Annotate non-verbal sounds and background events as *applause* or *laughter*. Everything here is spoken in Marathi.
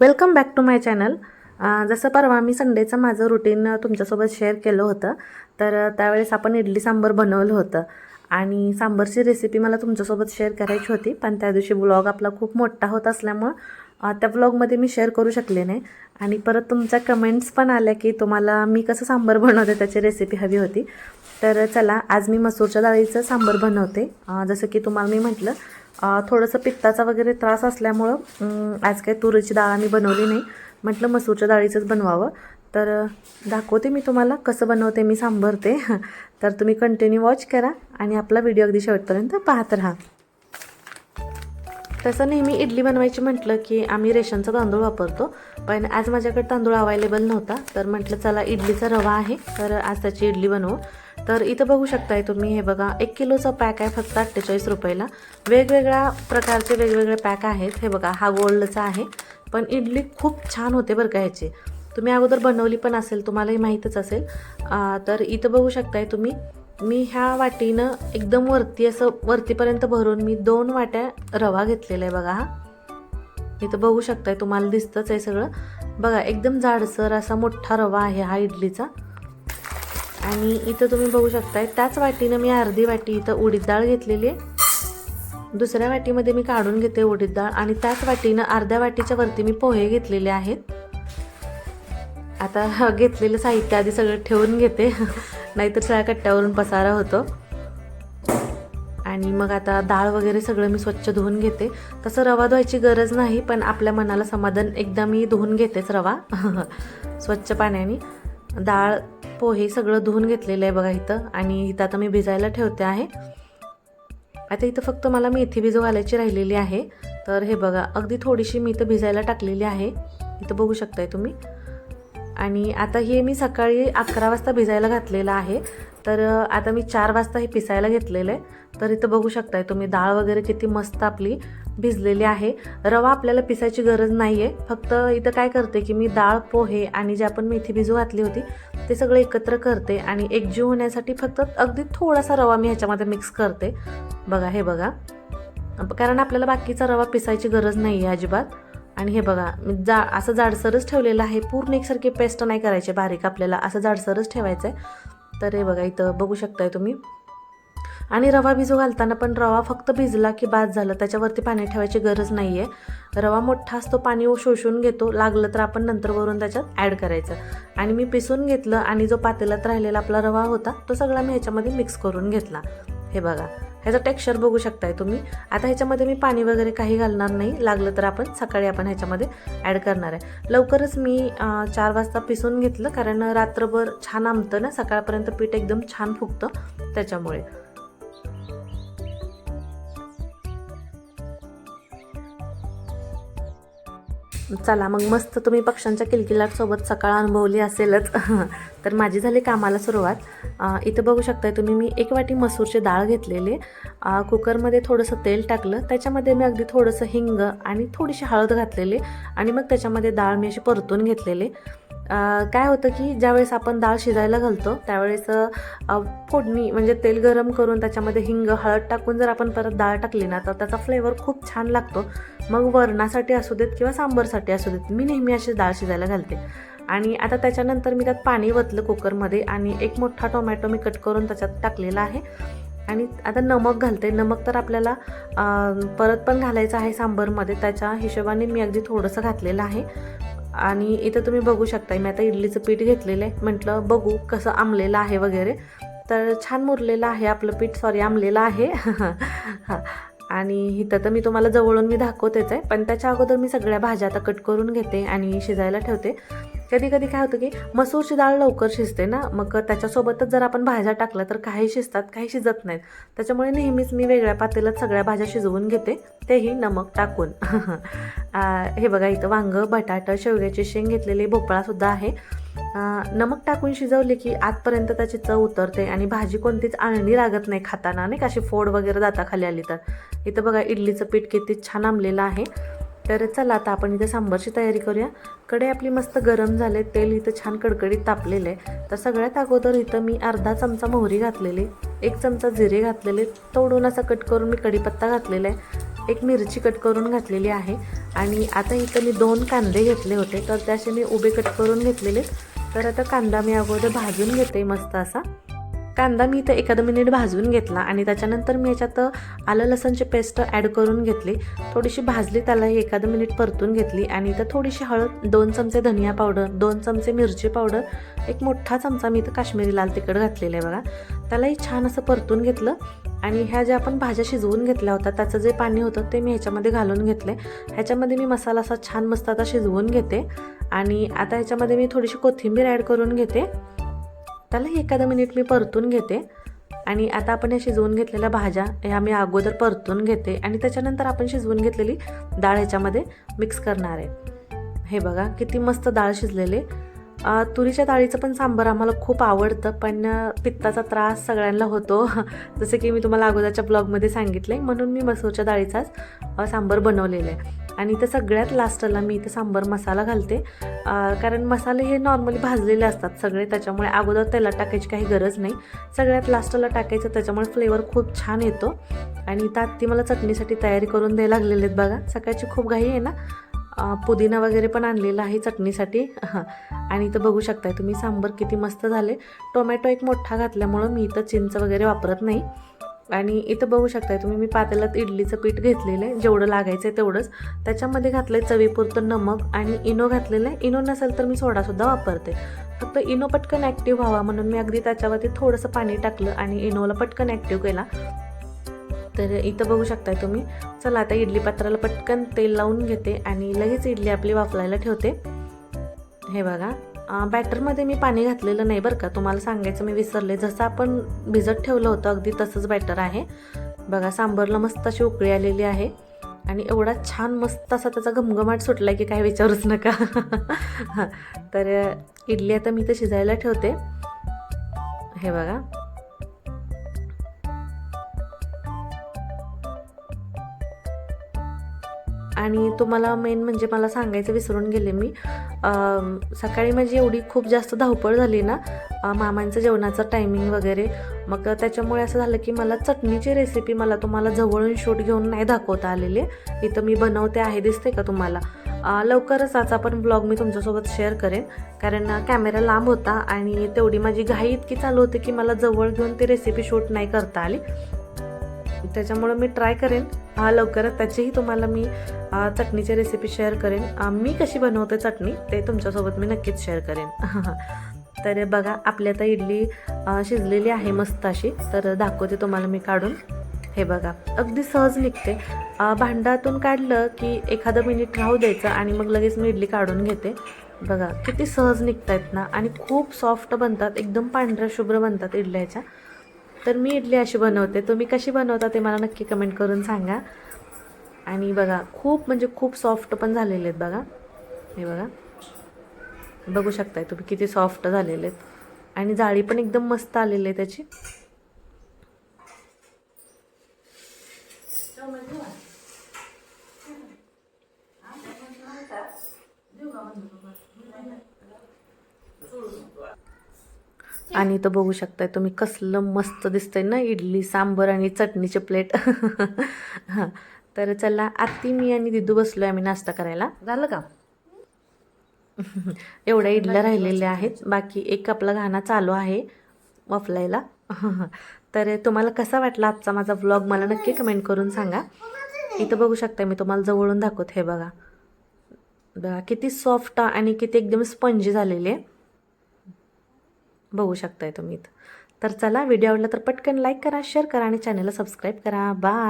Welcome back to my channel जसं परवा मी संडेचं माझं रुटीन तुमच्यासोबत शेअर केलं होतं तर त्यावेळेस आपण इडली सांबर बनवलं होतं. आणि सांबरची रेसिपी मला तुमच्यासोबत शेअर करायची होती पण त्या दिवशी ब्लॉग आपला खूप मोठा होत असल्यामुळं त्या ब्लॉगमध्ये मी शेअर करू शकले नाही. आणि परत तुमच्या कमेंट्स पण आल्या की तुम्हाला मी कसं सांबर बनवते त्याची रेसिपी हवी होती. तर चला आज मी मसूरच्या डाळीचं सांबर बनवते. जसं की तुम्हाला मी म्हटलं थोडंसं पित्ताचा वगैरे त्रास असल्यामुळं आज काही तुरीची डाळ आम्ही बनवली नाही. म्हटलं मसूरच्या डाळीचंच बनवावं. तर दाखवते मी तुम्हाला कसं बनवते मी सांबरते *laughs* तर तुम्ही कंटिन्यू वॉच करा आणि आपला व्हिडिओ अगदी शेवटपर्यंत पाहत राहा. तसं नेहमी इडली बनवायची म्हटलं की आम्ही रेशनचा तांदूळ वापरतो. पण आज माझ्याकडे तांदूळ अवेलेबल नव्हता. तर म्हटलं चला इडलीचा रवा आहे. तर आज त्याची इडली बनवू. तर इथं बघू शकताय तुम्ही हे बघा एक किलोचा पॅक आहे फक्त अठ्ठेचाळीस रुपयाला. वेगवेगळ्या प्रकारचे वेगवेगळे पॅक आहेत. हे बघा हा गोल्डचा आहे पण इडली खूप छान होते बरं का ह्याची. तुम्ही अगोदर बनवली पण असेल तुम्हालाही माहीतच असेल. तर इथं बघू शकताय तुम्ही मी ह्या वाटीनं एकदम वरती असं वरतीपर्यंत भरून मी दोन वाट्या रवा घेतलेला आहे बघा हा. इथं बघू शकताय तुम्हाला दिसतंच आहे सगळं. बघा एकदम जाडसर असा मोठा रवा आहे हा इडलीचा. आणि इथं तुम्ही बघू शकताय त्याच वाटीनं मी अर्धी वाटी इथं उडीद डाळ घेतलेली आहे. दुसऱ्या वाटीमध्ये मी काढून घेते उडीद डाळ आणि त्याच वाटीनं अर्ध्या वाटीच्या वरती मी पोहे घेतलेले आहेत. आता घेतलेलं साहित्य आधी सगळं ठेवून घेते नाहीतर सगळ्या कट्ट्यावरून पसारा होतो. आणि मग आता डाळ वगैरे सगळं मी स्वच्छ धुवून घेते. तसं रवा धुवायची गरज नाही पण आपल्या मनाला समाधान एकदा मी धुवून घेतेच रवा. *laughs* स्वच्छ पाण्याने. डाळ पोहे सगळं धुवून घेतलेलं आहे बघा इथं. आणि इथं आता मी भिजायला ठेवते आहे. आता इथं फक्त मला मेथी भिजू घालायची राहिलेली आहे. तर हे बघा अगदी थोडीशी मी इथं भिजायला टाकलेली आहे. इथं बघू शकताय तुम्ही. आणि आता हे मी सकाळी अकरा वाजता भिजायला घातलेलं आहे. तर आता मी चार वाजता हे पिसायला घेतलेलं आहे. तर इथं बघू शकताय तुम्ही डाळ वगैरे किती मस्त आपली भिजलेली आहे. रवा आपल्याला पिसायची गरज नाही आहे फक्त इथं काय करते की मी डाळ पोहे आणि जे आपण मेथी भिजू घातली होती ते सगळं एकत्र करते आणि एकजीव होण्यासाठी फक्त अगदी थोडासा रवा मी ह्याच्यामध्ये मिक्स करते. बघा हे बघा. कारण आपल्याला बाकीचा रवा पिसायची गरज नाही आहे अजिबात. आणि हे बघा मी जा असं जाडसरच ठेवलेलं आहे. पूर्ण एकसारखी पेस्ट नाही करायची बारीक आपल्याला. असं जाडसरच ठेवायचं आहे तर हे बघा इथं बघू शकताय तुम्ही. आणि रवा भिजू घालताना पण रवा फक्त भिजला की बाद झालं. त्याच्यावरती पाणी ठेवायची गरज नाही आहे रवा मोठा असतो पाणी शोषून घेतो. लागलं तर आपण नंतर वरून त्याच्यात ॲड करायचं. आणि मी पिसून घेतलं आणि जो पातेल्यात राहिलेला आपला रवा होता तो सगळा मी ह्याच्यामध्ये मिक्स करून घेतला. हे बघा ह्याचं टेक्स्चर बघू शकताय तुम्ही. आता ह्याच्यामध्ये मी पाणी वगैरे काही घालणार नाही. लागलं तर आपण सकाळी आपण ह्याच्यामध्ये ॲड करणार आहे. लवकरच मी चार वाजता पिसून घेतलं कारण रात्रभर छान आमतं ना सकाळपर्यंत पीठ एकदम छान फुगतं त्याच्यामुळे. चला मग मस्त तुम्ही पक्ष्यांच्या किलकिलाटसोबत सकाळ अनुभवली असेलच. *laughs* तर माझी झाली कामाला सुरुवात. इथं बघू शकताय तुम्ही मी एक वाटी मसूरची डाळ घेतलेली. कुकरमध्ये थोडंसं तेल टाकलं. त्याच्यामध्ये मी अगदी थोडंसं हिंग आणि थोडीशी हळद घातलेली आणि मग त्याच्यामध्ये डाळ मी अशी परतून घेतलेली. काय होतं की ज्यावेळेस आपण डाळ शिजायला घालतो त्यावेळेस फोडणी म्हणजे तेल गरम करून त्याच्यामध्ये हिंग हळद टाकून जर आपण परत डाळ टाकली ना तर त्याचा फ्लेवर खूप छान लागतो. मग वरणासाठी असू देत किंवा सांबरसाठी असू देत मी नेहमी अशी डाळ शिजायला घालते. आणि आता त्याच्यानंतर मी त्यात पाणी वतलं कुकरमध्ये आणि एक मोठा टोमॅटो मी कट करून त्याच्यात टाकलेला आहे. आणि आता नमक घालते. नमक तर आपल्याला परत पण घालायचं आहे सांबरमध्ये त्याच्या हिशोबाने मी अगदी थोडंसं घातलेलं आहे. आणि इथं तुम्ही बघू शकता मी आता इडलीचं पीठ घेतलेलं आहे. म्हटलं बघू कसं आंबलेलं आहे वगैरे. तर छान मुरलेलं आहे आपलं पीठ. सॉरी आंबलेलं आहे. *laughs* हां. आणि इथं तर मी तुम्हाला जवळून मी दाखवतेच आहे. पण त्याच्या अगोदर मी सगळ्या भाज्या आता कट करून घेते आणि शिजायला ठेवते. कधी कधी काय होतं की मसूरची डाळ लवकर शिजते ना. मग त्याच्यासोबतच जर आपण भाज्या टाकल्या तर काही शिजतात काही शिजत नाहीत. त्याच्यामुळे नेहमीच मी वेगळ्या पातेल्यात सगळ्या भाज्या शिजवून घेते. तेही नमक टाकून. *laughs* हे बघा इथं वांगं बटाटा शेवग्याची शेंग घेतलेली भोपळासुद्धा आहे. नमक टाकून शिजवले की आतपर्यंत त्याची चव उतरते आणि भाजी कोणतीच आळणी लागत नाही खाताना नाही का? अशी फोड वगैरे दाताखाली आली तर. इथं बघा इडलीचं पीठ किती छान आंबलेलं आहे. तर चला आता आपण इथे सांबारची तयारी करूया. कडे आपली मस्त गरम झाले तेल इथं छान कडकडीत तापलेलं आहे. तर सगळ्यात अगोदर इथं मी अर्धा चमचा मोहरी घातलेली एक चमचा जिरे घातलेले तोडून असा कट करून मी कढीपत्ता घातलेला आहे. एक मिरची कट करून घातलेली आहे. आणि आता इथं मी दोन कांदे घेतले होते. तर त्याचे मी उभे कट करून घेतलेले. तर आता कांदा मी अगोदर भाजून घेते मस्त असा. कांदा मी इथं एखादं मिनिट भाजून घेतला. आणि त्याच्यानंतर मी याच्यात आलं लसणची पेस्ट ॲड करून घेतली. थोडीशी भाजली त्याला एखादं मिनिट परतून घेतली. आणि इथं थोडीशी हळद दोन चमचे धनिया पावडर दोन चमचे मिरची पावडर एक मोठा चमचा मी इथं काश्मीरी लाल तिखट घातलेलं आहे बघा. त्यालाही छान असं परतून घेतलं. आणि ह्या ज्या आपण भाज्या शिजवून घेतल्या होत्या त्याचं जे पाणी होतं ते मी ह्याच्यामध्ये घालून घेतले ह्याच्यामध्ये मी मसाला असा छान मस्त आता शिजवून घेते. आणि आता ह्याच्यामध्ये मी थोडीशी कोथिंबीर ॲड करून घेते. त्यालाही एखादं मिनिट मी परतून घेते. आणि आता आपण या शिजवून घेतलेल्या भाज्या ह्या मी अगोदर परतून घेते. आणि त्याच्यानंतर आपण शिजवून घेतलेली डाळ ह्याच्यामध्ये मिक्स करणार आहे. हे बघा किती मस्त डाळ शिजलेली. तुरीच्या डाळीचं पण सांबार आम्हाला खूप आवडतं पण पित्ताचा त्रास सगळ्यांना होतो. *laughs* जसं की मी तुम्हाला अगोदरच्या ब्लॉगमध्ये सांगितलं आहे म्हणून मी मसूरच्या डाळीचाच सांबार बनवलेलं आहे. आणि इथं सगळ्यात लास्टला मी इथं सांबार मसाला घालते. कारण मसाले हे नॉर्मली भाजलेले असतात सगळे त्याच्यामुळे अगोदर तेलात टाकायची काही गरज नाही. सगळ्यात लास्टला टाकायचं त्याच्यामुळे फ्लेवर खूप छान येतो. आणि इथं आत्ती मला चटणीसाठी तयारी करून द्यायला लागलेले आहेत बघा. सकाळची खूप घाई आहे ना पुदिना वगैरे पण आणलेला आहे चटणीसाठी. आणि इथं बघू शकताय तुम्ही सांबर किती मस्त झाले. टोमॅटो एक मोठा घातल्यामुळं मी इथं चिंच वगैरे वापरत नाही. आणि इथं बघू शकताय तुम्ही मी पातेल्यात इडलीचं पीठ घेतलेलं आहे. जेवढं लागायचं आहे तेवढंच. त्याच्यामध्ये घातलं आहे चवीपुरतं नमक आणि इनो घातलेलं आहे. इनो नसेल तर मी सोडासुद्धा वापरते. फक्त इनो पटकन ॲक्टिव्ह व्हावा म्हणून मी अगदी त्याच्यावरती थोडंसं पाणी टाकलं आणि इनोला पटकन ॲक्टिव्ह केला. तर इथं बघू शकताय तुम्ही. चला आता इडली पात्राला पटकन तेल लावून घेते आणि लगेच इडली आपली वाफलायला ठेवते. हे बघा बॅटरमध्ये मी पाणी घातलेलं नाही बरं का. तुम्हाला सांगायचं मी विसरले. जसं आपण भिजत ठेवलं होतं अगदी तसंच बॅटर आहे. बघा सांबरला मस्त अशी उकळी आलेली आहे. आणि एवढा छान मस्त असा त्याचा घमघमाट सुटला की काय विचारूच नका. *laughs* तर इडली आता मी इथं शिजायला ठेवते. हे बघा आणि तुम्हाला मेन म्हणजे मला सांगायचं विसरून गेले मी. सकाळी माझी एवढी खूप जास्त धावपळ झाली ना मामांचं जेवणाचं टायमिंग वगैरे. मग त्याच्यामुळे असं झालं की मला चटणीची रेसिपी मला तुम्हाला जवळून शूट घेऊन नाही दाखवता आलेली. इथं मी बनवते आहे दिसते का तुम्हाला? लवकरच आजचा पण ब्लॉग मी तुमच्यासोबत शेअर करेन. कारण कॅमेरा लांब होता आणि तेवढी माझी घाई इतकी चालू होती की मला जवळ घेऊन ती रेसिपी शूट नाही करता आली. त्याच्यामुळं मी ट्राय करेन. लवकरच त्याचीही तुम्हाला मी चटणीची रेसिपी शेअर करेन. मी कशी बनवते चटणी ते तुमच्यासोबत मी नक्कीच शेअर करेन. *laughs* तर बघा आपली आता इडली शिजलेली आहे मस्त अशी. तर दाखवते तुम्हाला मी काढून. हे बघा अगदी सहज निघते. भांडातून भांड्यातून काढलं की एखादं मिनिट राहू द्यायचं आणि मग लगेच मी इडली काढून घेते. बघा किती सहज निघतायत ना. आणि खूप सॉफ्ट बनतात. एकदम पांढऱ्या शुभ्र बनतात इडल्या ह्याच्या. तर मी इडली अशी बनवते. तुम्ही कशी बनवता ते मला नक्की कमेंट करून सांगा. आणि बघा खूप म्हणजे खूप सॉफ्ट पण झालेले आहेत बघा. हे बघा. बघू शकताय तुम्ही किती सॉफ्ट झालेले आहेत. आणि जाळी पण एकदम मस्त आलेली आहे त्याची. आणि इथं बघू शकताय तुम्ही कसलं मस्त दिसतंय ना इडली सांबर आणि चटणीचे प्लेट. हां *laughs* तर चला आत्ती मी आणि दिदू बसलो आहे आम्ही नाश्ता करायला. झालं का? *laughs* एवढ्या इडल्या राहिलेल्या आहेत. बाकी एक आपला गाणं चालू आहे वाफलायला. *laughs* तर तुम्हाला कसा वाटला आजचा माझा व्लॉग मला नक्की कमेंट करून सांगा. इथं बघू शकता मी तुम्हाला जवळून दाखवत हे बघा. बघा किती सॉफ्ट आणि किती एकदम स्पंजी झालेली आहे. बघू शकताय तुम्ही तर चला व्हिडिओ आवडला तर पटकन लाईक करा शेअर करा आणि चॅनलला सबस्क्राईब करा. बाय